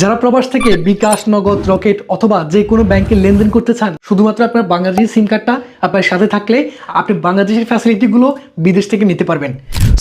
যারা প্রবাস থেকে বিকাশ, নগদ, রকেট অথবা যে কোনো ব্যাংকে লেনদেন করতে চান, শুধুমাত্র আপনার বাংলাদেশি সিম কার্ডটা আপনার সাথে থাকলে আপনি বাংলাদেশের ফ্যাসিলিটিগুলো বিদেশ থেকে নিতে পারবেন।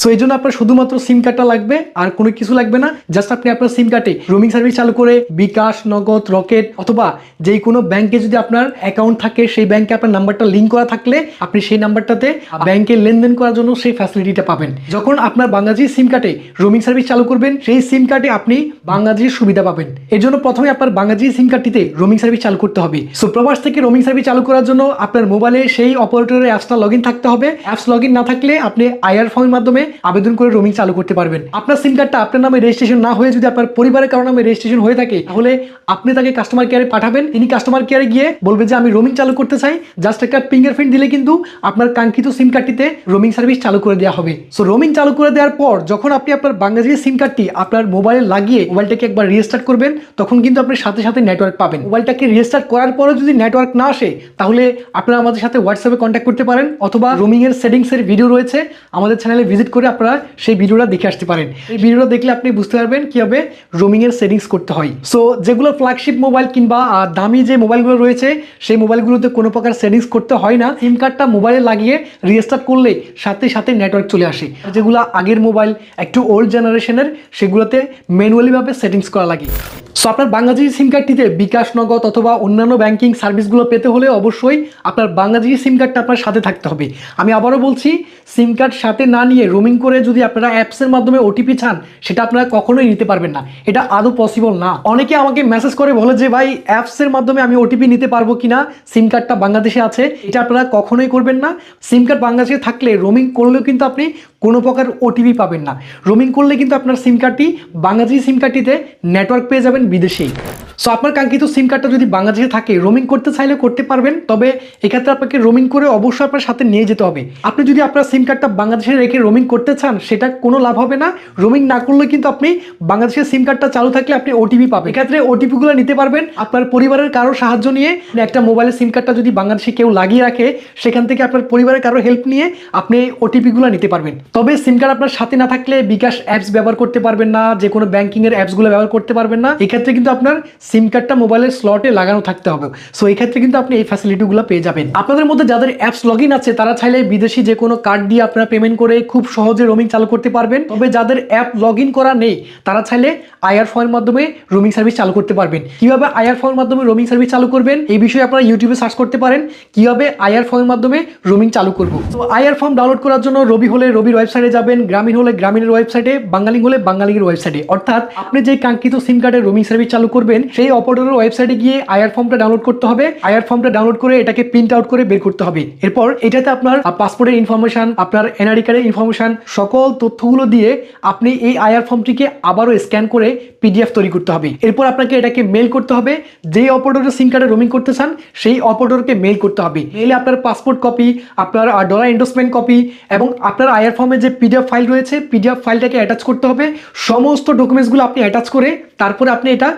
সো এই জন্য আপনার শুধুমাত্র সিম কার্ডটা লাগবে, আর কোনো কিছু লাগবে না। জাস্ট আপনি আপনার সিম কার্ডে রোমিং সার্ভিস চালু করে বিকাশ, নগদ, রকেট, অথবা যে কোনো ব্যাংকে যদি আপনার অ্যাকাউন্ট থাকে, সেই ব্যাংকে আপনার নাম্বারটা লিঙ্ক করা থাকলে আপনি সেই নাম্বারটাতে ব্যাংকে লেনদেন করার জন্য সেই ফ্যাসিলিটিটা পাবেন। যখন আপনার বাংলাদেশি সিম কার্ডে রোমিং সার্ভিস চালু করবেন, সেই সিম কার্ডে আপনি বাংলাদেশের সুবিধা পাবেন। এর জন্য প্রথমে আপনার বাংলাদেশি সিম কার্ডটিতে রোমিং সার্ভিস চালু করতে হবে। সো প্রবাস থেকে রোমিং সার্ভিস চালু করার জন্য আপনার মোবাইলে সেই অপারেটরের অ্যাপসটা লগ ইন থাকতে হবে। অ্যাপস লগ ইন না থাকলে আপনি আইআর ফর্মের মাধ্যমে আবেদন করে রোমিং চালু করতে পারবেন। আপনার সিম কার্ডটা আপনার নামে রেজিস্ট্রেশন না হয়ে যদি আপনার পরিবারের কারও নামে রেজিস্ট্রেশন হয়ে থাকে, তাহলে আপনি তাকে কাস্টমার কেয়ারে পাঠাবেন। তিনি কাস্টমার কেয়ারে গিয়ে বলবে যে, আমি রোমিং চালু করতে চাই। জাস্ট একটা ফিঙ্গারপ্রিন্ট দিলে কিন্তু আপনার কাঙ্ক্ষিত সিম কার্ডটিতে রোমিং সার্ভিস চালু করে দেওয়া হবে। সো রোমিং চালু করে দেওয়ার পর যখন আপনি আপনার বাংলাদেশের সিম কার্ডটি আপনার মোবাইলে লাগিয়ে মোবাইলটাকে একবার রিস্টার্ট করবেন, তখন কিন্তু আপনি সাথে সাথে নেটওয়ার্ক পাবেন। মোবাইলটাকে রিস্টার্ট করার পরে যদি নেটওয়ার্ক না আসে, তাহলে আপনারা আমাদের সাথে হোয়াটসঅ্যাপে কন্ট্যাক্ট করতে পারেন অথবা রোমিং এর সেটিংস এর ভিডিও রয়েছে। আমাদের চ্যানেলে ভিজিট করে আপনারা সেই ভিডিওটা দেখে আসতে পারেন। এই ভিডিওটা দেখলে আপনি বুঝতে পারবেন কীভাবে রোমিং এর সেটিংস করতে হয়। সো যেগুলো ফ্ল্যাগশিপ মোবাইল কিংবা দামি যে মোবাইলগুলো রয়েছে, সেই মোবাইলগুলোতে কোনো প্রকার সেটিংস করতে হয় না। সিম কার্ডটা মোবাইলে লাগিয়ে রিস্টার্ট করলে সাথে সাথে নেটওয়ার্ক চলে আসে। যেগুলো আগের মোবাইল একটু ওল্ড জেনারেশনের সেগুলোতে ম্যানুয়ালিভাবে সেটিংস করা লাগে। সো আপনার বাংলাদেশি সিম কার্ডটিতে বিকাশ, নগদ অথবা অন্যান্য ব্যাংকিং সার্ভিসগুলো পেতে হলে অবশ্যই আপনার বাংলাদেশি সিম কার্ডটা আপনার সাথে থাকতে হবে। আমি আবারও বলছি সিম কার্ড সাথে না নিয়ে রোমিং করে যদি আপনারা অ্যাপসের মাধ্যমে ওটিপি চান, সেটা আপনারা কখনোই নিতে পারবেন না। এটা আদৌ পসিবল না। অনেকে আমাকে মেসেজ করে বলে যে, ভাই অ্যাপসের মাধ্যমে আমি ওটিপি নিতে পারব কিনা? সিম কার্ডটা বাংলাদেশে আছে। এটা আপনারা কখনোই করবেন না। সিম কার্ড বাংলাদেশে থাকলে রোমিং করলেও কিন্তু আপনি কোনো প্রকার ওটিপি পাবেন না। রোমিং করলে কিন্তু আপনার সিম কার্ডটি বাংলাদেশি সিম কার্ডটিতে নেটওয়ার্ক পেয়ে যাবেন বিদেশেই। সো আপনার কাঙ্ক্ষিত সিম কার্ডটা যদি বাংলাদেশে থাকে রোমিং করতে চাইলে করতে পারবেন, তবে এক্ষেত্রে আপনাকে রোমিং করে অবশ্যই আপনার সাথে নিয়ে যেতে হবে। আপনি যদি আপনার সিম কার্ডটা বাংলাদেশে রেখে রোমিং করতে চান, সেটা কোনো লাভ হবে না। রোমিং না করলে কিন্তু আপনি বাংলাদেশের সিম কার্ডটা চালু থাকলে আপনি ওটিপি পাবেন। এক্ষেত্রে ওটিপিগুলো নিতে পারবেন। আপনার পরিবারের কারও সাহায্য নিয়ে একটা মোবাইলের সিম কার্ডটা যদি বাংলাদেশে কেউ লাগিয়ে রাখে, সেখান থেকে আপনার পরিবারের কারও হেল্প নিয়ে আপনি ওটিপিগুলো নিতে পারবেন। তবে সিম কার্ড আপনার সাথে না থাকলে বিকাশ অ্যাপস ব্যবহার করতে পারবেন না যে কোনো ব্যাংকিংয়ের অ্যাপসগুলো ব্যবহার করতে পারবেন না। এক্ষেত্রে কিন্তু আপনার সিম কার্ডটা মোবাইলের স্লটে লাগানো থাকতে হবে। সো এই ক্ষেত্রে কিন্তু আপনি এই ফ্যাসিলিটিগুলো পেয়ে যাবেন। আপনাদের মধ্যে যাদের অ্যাপস লগ আছে, তারা চাইলে বিদেশি যে কোনো কার্ড দিয়ে আপনারা পেমেন্ট করে খুব সহজে রোমিং চালু করতে পারবেন। তবে যাদের অ্যাপ লগ করা নেই, তারা চাইলে আইআর ফোনের মাধ্যমে রোমিং সার্ভিস চালু করতে পারবেন। কীভাবে আইআর ফোনের মাধ্যমে রোমিং সার্ভিস চালু করবেন, এই বিষয়ে আপনারা ইউটিউবে সার্চ করতে পারেন। কীভাবে আইআর ফোনের মাধ্যমে রোমিং চালু করব? তো আইআর ফর্ম ডাউনলোড করার জন্য রবি হলে রবির ওয়েবসাইটে যাবেন, গ্রামীণ হলে গ্রামীণের ওয়েবসাইটে বাঙালি হলে বাঙালির ওয়েবসাইটে অর্থাৎ আপনি যে কাঙ্ক্ষিত সিম কার্ডের রোমিং সার্ভিস চালু করবেন সেই অপারেটরের ওয়েবসাইটে গিয়ে আইআর ফর্মটা ডাউনলোড করতে হবে। আইআর ফর্মটা ডাউনলোড করে এটাকে প্রিন্ট আউট করে বের করতে হবে। এরপর এটাতে আপনার পাসপোর্টের ইনফরমেশন আপনার এনআরডি কার্ডের ইনফরমেশন সকল তথ্যগুলো দিয়ে আপনি এই আইআর ফর্মটিকে আবারও স্ক্যান করে পিডিএফ তৈরি করতে হবে। এরপর আপনাকে এটাকে মেল করতে হবে। যেই অপারেটরের সিম কার্ডে রোমিং করতে চান, সেই অপারেটরকে মেল করতে হবে। মেলে আপনার পাসপোর্ট কপি আপনার ডলার এন্ডোসমেন্ট কপি এবং আপনার আইআর ফর্মে যে পিডিএফ ফাইল রয়েছে পিডিএফ ফাইলটাকে অ্যাটাচ করতে হবে। সমস্ত ডকুমেন্টসগুলো আপনি অ্যাটাচ করে তারপরে আপনি এটা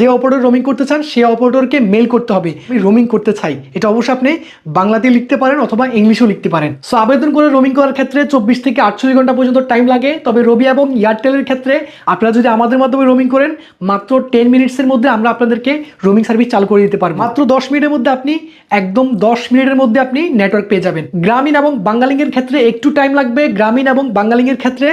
যে অপারেটর রোমিং করতে চান সেই অপারেটরকে মেল করতে হবে। আমি রোমিং করতে চাই। এটা অবশ্যই আপনি বাংলাতে লিখতে পারেন অথবা ইংলিশেও লিখতে পারেন। সো আবেদন করে রোমিং করার ক্ষেত্রে চব্বিশ থেকে আটচল্লিশ ঘণ্টা পর্যন্ত টাইম লাগে। তবে রবি এবং এয়ারটেলের ক্ষেত্রে আপনারা যদি আমাদের মাধ্যমে রোমিং করেন, মাত্র টেন মিনিটসের মধ্যে আমরা আপনাদেরকে রোমিং সার্ভিস চালু করে দিতে পারব। মাত্র দশ মিনিটের মধ্যে আপনি, একদম দশ মিনিটের মধ্যে আপনি নেটওয়ার্ক পেয়ে যাবেন। গ্রামীণ এবং বাঙ্গালিংয়ের ক্ষেত্রে একটু টাইম লাগবে। গ্রামীণ এবং বাঙ্গালিংয়ের ক্ষেত্রে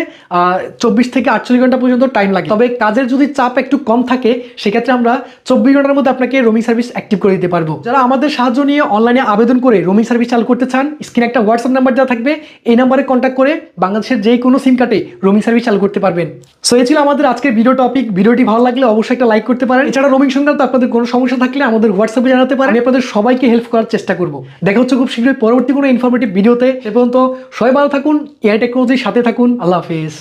চব্বিশ থেকে আটচল্লিশ ঘণ্টা পর্যন্ত টাইম লাগে। তবে কাজের যদি চাপ একটু কম থাকে, সেক্ষেত্রে আমরা চব্বিশ ঘণ্টার মধ্যে আপনাকে রোমিং সার্ভিস অ্যাক্টিভ করে দিতে পারব। যারা আমাদের সাহায্য নিয়ে অনলাইনে আবেদন করে রোমিং সার্ভিস চালু করতে চান স্ক্রিনে একটা হোয়াটসঅ্যাপ নাম্বার দেওয়া থাকবে, এই নাম্বারে কন্ট্যাক্ট করে বাংলাদেশের যে কোনো সিম কার্ডে রোমিং সার্ভিস চালু করতে পারবেন। সো এই ছিল আমাদের আজকের ভিডিও টপিক ভিডিওটি ভালো লাগলে অবশ্যই একটা লাইক করতে পারেন। এছাড়া রোমিং সংক্রান্ত আপনাদের কোনো সমস্যা থাকলে আমাদের হোয়াটসঅ্যাপে জানাতে পারেন। আপনাদের সবাইকে হেল্প করার চেষ্টা করব। দেখা হচ্ছে খুব শীঘ্রই পরবর্তী কোনো ইনফরমেটিভ ভিডিওতে সে পর্যন্ত সবাই ভালো থাকুন এআই টেকনোলজির সাথে থাকুন। আল্লাহ হাফিজ।